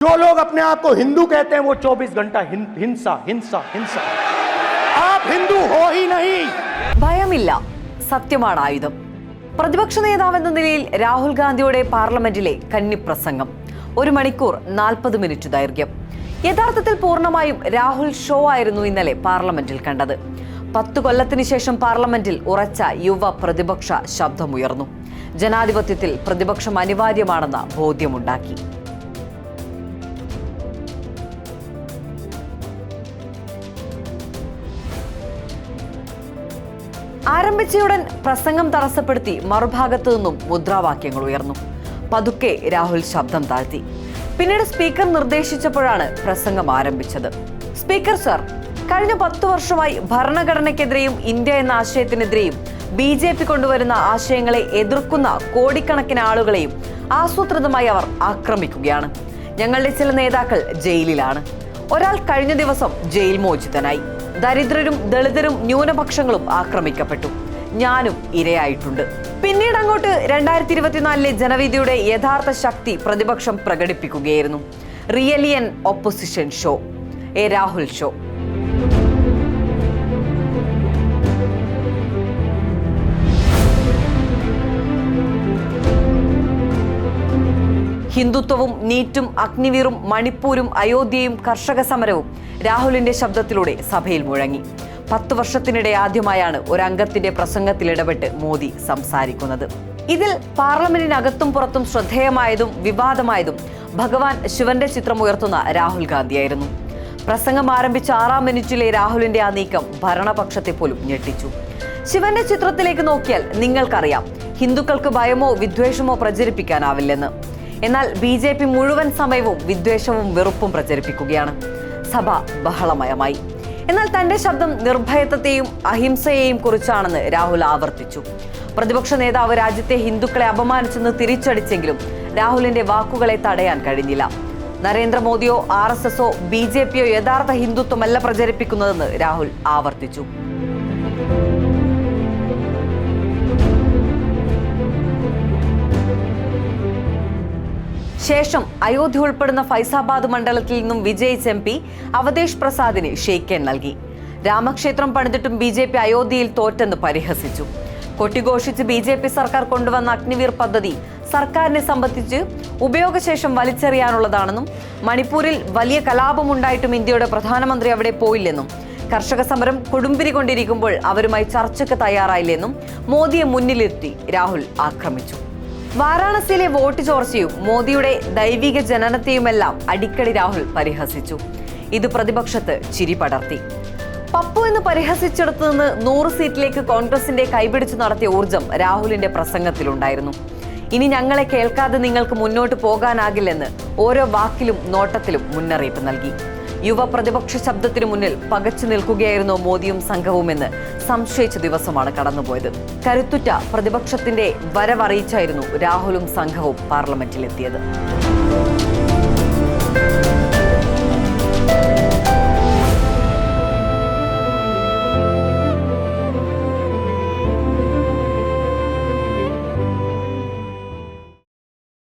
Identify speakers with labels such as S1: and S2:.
S1: जो लोग अपने आप को हिंदू कहते हैं वो 24 घंटा हिं- हिंसा हिंसा हिंसा आप हिंदू हो ही नहीं
S2: ഭയമില്ല സത്യമാണ് ആയുധം പ്രതിപക്ഷ നേതാവെന്ന നിലയിൽ രാഹുൽ ഗാന്ധിയുടെ പാർലമെന്റിലെ കന്നിപ്രസംഗം ഒരു മണിക്കൂർ നാൽപ്പത് മിനിറ്റ് ദൈർഘ്യം യഥാർത്ഥത്തിൽ പൂർണ്ണമായും രാഹുൽ ഷോ ആയിരുന്നു ഇന്നലെ പാർലമെന്റിൽ കണ്ടത് പത്തു കൊല്ലത്തിന് ശേഷം പാർലമെന്റിൽ ഉറച്ച യുവ പ്രതിപക്ഷ ശബ്ദമുയർന്നു ജനാധിപത്യത്തിൽ പ്രതിപക്ഷം അനിവാര്യമാണെന്ന ബോധ്യമുണ്ടാക്കി ആരംഭിച്ചയുടൻ പ്രസംഗം തടസ്സപ്പെടുത്തി മറുഭാഗത്തു നിന്നും മുദ്രാവാക്യങ്ങൾ ഉയർന്നു. പതുക്കെ രാഹുൽ ശബ്ദം താഴ്ത്തി. പിന്നീട് സ്പീക്കർ നിർദ്ദേശിച്ചപ്പോഴാണ് പ്രസംഗം ആരംഭിച്ചത്. സ്പീക്കർ സർ കഴിഞ്ഞ പത്തു വർഷമായി ഭരണഘടനയ്ക്കെതിരെയും ഇന്ത്യ എന്ന ആശയത്തിനെതിരെയും ബി ജെ പി കൊണ്ടുവരുന്ന ആശയങ്ങളെ എതിർക്കുന്ന കോടിക്കണക്കിന് ആളുകളെയും ആസൂത്രിതമായി അവർ ആക്രമിക്കുകയാണ്. ഞങ്ങളുടെ ചില നേതാക്കൾ ജയിലിലാണ്. ഒരാൾ കഴിഞ്ഞ ദിവസം ജയിൽ മോചിതനായി. ദരിദ്രരും ദളിതരും ന്യൂനപക്ഷങ്ങളും ആക്രമിക്കപ്പെട്ടു. ഞാനും ഇരയായിട്ടുണ്ട്. പിന്നീട് അങ്ങോട്ട് രണ്ടായിരത്തി ഇരുപത്തിനാലിലെ ജനവിധിയുടെ യഥാർത്ഥ ശക്തി പ്രതിപക്ഷം പ്രകടിപ്പിക്കുകയായിരുന്നു. റിയലിയൻ opposition show a Rahul show ഹിന്ദുത്വവും നീറ്റും അഗ്നിവീറും മണിപ്പൂരും അയോധ്യയും കർഷക സമരവും രാഹുലിന്റെ ശബ്ദത്തിലൂടെ സഭയിൽ മുഴങ്ങി. പത്ത് വർഷത്തിനിടെ ആദ്യമായാണ് ഒരു അംഗത്തിന്റെ പ്രസംഗത്തിൽ ഇടപെട്ട് മോദി സംസാരിക്കുന്നത്. ഇതിൽ പാർലമെന്റിനകത്തും പുറത്തും ശ്രദ്ധേയമായതും വിവാദമായതും ഭഗവാൻ ശിവന്റെ ചിത്രം ഉയർത്തുന്ന രാഹുൽ ഗാന്ധിയായിരുന്നു. പ്രസംഗം ആരംഭിച്ച ആറാം മിനിറ്റിലെ രാഹുലിന്റെ ആ നീക്കം ഭരണപക്ഷത്തെ പോലും ഞെട്ടിച്ചു. ശിവന്റെ ചിത്രത്തിലേക്ക് നോക്കിയാൽ നിങ്ങൾക്കറിയാം ഹിന്ദുക്കൾക്ക് ഭയമോ വിദ്വേഷമോ പ്രചരിപ്പിക്കാനാവില്ലെന്ന്. എന്നാൽ ബി ജെ പി മുഴുവൻ സമയവും വിദ്വേഷവും വെറുപ്പും പ്രചരിപ്പിക്കുകയാണ്. സഭ ബഹളമയമായി. എന്നാൽ തന്റെ ശബ്ദം നിർഭയത്വത്തെയും അഹിംസയെയും കുറിച്ചാണെന്ന് രാഹുൽ ആവർത്തിച്ചു. പ്രതിപക്ഷ നേതാവ് രാജ്യത്തെ ഹിന്ദുക്കളെ അപമാനിച്ചെന്ന് തിരിച്ചടിച്ചെങ്കിലും രാഹുലിന്റെ വാക്കുകളെ തടയാൻ കഴിഞ്ഞില്ല. നരേന്ദ്രമോദിയോ ആർ എസ് എസോ ബി ജെ പിയോ യഥാർത്ഥ ഹിന്ദുത്വമല്ല പ്രചരിപ്പിക്കുന്നതെന്ന് രാഹുൽ ആവർത്തിച്ചു. ശേഷം അയോധ്യ ഉൾപ്പെടുന്ന ഫൈസാബാദ് മണ്ഡലത്തിൽ നിന്നും വിജയിച്ച എം പി അവതേഷ് പ്രസാദിന് ഷെയ്ക്കൻ നൽകി. രാമക്ഷേത്രം പണിതിട്ടും ബി ജെ പി അയോധ്യയിൽ തോറ്റെന്ന് പരിഹസിച്ചു. കൊട്ടിഘോഷിച്ച് ബി ജെ പി സർക്കാർ കൊണ്ടുവന്ന അഗ്നിവീർ പദ്ധതി സർക്കാരിനെ സംബന്ധിച്ച് ഉപയോഗശേഷം വലിച്ചെറിയാനുള്ളതാണെന്നും മണിപ്പൂരിൽ വലിയ കലാപമുണ്ടായിട്ടും ഇന്ത്യയുടെ പ്രധാനമന്ത്രി അവിടെ പോയില്ലെന്നും കർഷക സമരം കൊടുമ്പിരി കൊണ്ടിരിക്കുമ്പോൾ അവരുമായി ചർച്ചയ്ക്ക് തയ്യാറായില്ലെന്നും മോദിയെ മുന്നിലിരുത്തി രാഹുൽ ആക്രമിച്ചു. വാരാണസിയിലെ വോട്ട് ചോർച്ചയും മോദിയുടെ ദൈവിക ജനനത്തെയുമെല്ലാം അടിക്കടി രാഹുൽ പരിഹസിച്ചു. ഇത് പ്രതിപക്ഷത്ത് ചിരി പടർത്തി. പപ്പു എന്ന് പരിഹസിച്ചെടുത്തു നിന്ന് നൂറ് സീറ്റിലേക്ക് കോൺഗ്രസിന്റെ കൈപിടിച്ചു നടത്തിയ ഊർജം രാഹുലിന്റെ പ്രസംഗത്തിലുണ്ടായിരുന്നു. ഇനി ഞങ്ങളെ കേൾക്കാതെ നിങ്ങൾക്ക് മുന്നോട്ട് പോകാനാകില്ലെന്ന് ഓരോ വാക്കിലും നോട്ടത്തിലും മുന്നറിയിപ്പ് നൽകി. യുവ പ്രതിപക്ഷ ശബ്ദത്തിനു മുന്നിൽ പകച്ചു നിൽക്കുകയായിരുന്നു മോദിയും സംഘവുമെന്ന് സംശയിച്ച ദിവസമാണ് കടന്നുപോയത്. കരുത്തുറ്റ പ്രതിപക്ഷത്തിന്റെ വരവറിയിച്ചായിരുന്നു രാഹുലും സംഘവും പാർലമെന്റിലെത്തിയത്.